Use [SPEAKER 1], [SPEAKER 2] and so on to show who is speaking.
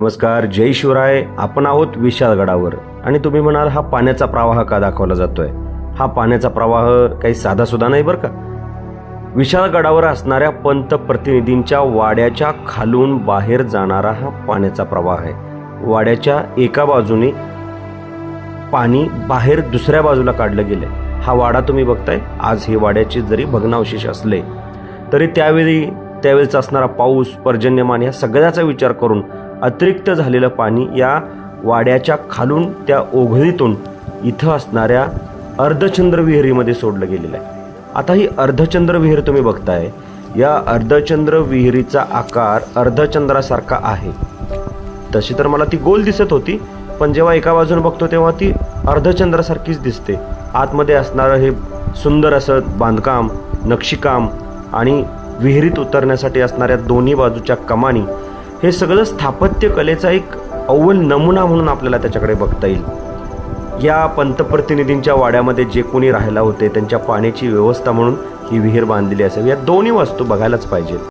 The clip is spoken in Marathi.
[SPEAKER 1] नमस्कार जय शिवराय. आपण आहोत विशाळगडावर आणि तुम्ही म्हणाल हा पाण्याचा प्रवाह का दाखवला जातोय? हा पाण्याचा प्रवाह काही साधा सुद्धा नाही बरं का? विशाळगडावर असणाऱ्या पंतप्रतिनिधींच्या वाड्याच्या खालून बाहेर जाणारा हा पाण्याचा प्रवाह आहे. वाड्याच्या एका बाजूने पाणी बाहेर दुसऱ्या बाजूला काढलं गेलंय. हा वाडा तुम्ही बघताय? आज हे वाड्याचे जरी भग्नावशेष असले तरी त्यावेळी त्यावेळेचा असणारा पाऊस पर्जन्यमान या सगळ्याचा विचार करून अतिरिक्त झालेलं पाणी या वाड्याच्या खालून त्या ओघळीतून इथं असणाऱ्या अर्धचंद्र विहिरीमध्ये सोडलं गेलेलं आहे. आता ही अर्धचंद्र विहीर तुम्ही बघताय या अर्धचंद्र विहिरीचा आकार अर्धचंद्रासारखा आहे. तशी तर मला ती गोल दिसत होती पण जेव्हा एका बाजूने बघतो तेव्हा ती अर्धचंद्रासारखीच दिसते. आतमध्ये असणारं हे सुंदर असं बांधकाम नक्षीकाम आणि विहिरीत उतरण्यासाठी असणाऱ्या दोन्ही बाजूच्या कमानी हे सगळं स्थापत्य कलेचा एक अव्वल नमुना म्हणून आपल्याला त्याच्याकडे बघता येईल. या पंतप्रतिनिधींच्या वाड्यामध्ये जे कोणी राहायला होते त्यांच्या पाण्याची व्यवस्था म्हणून ही विहीर बांधलेली असेल या दोन्ही वस्तू बघायलाच पाहिजेत.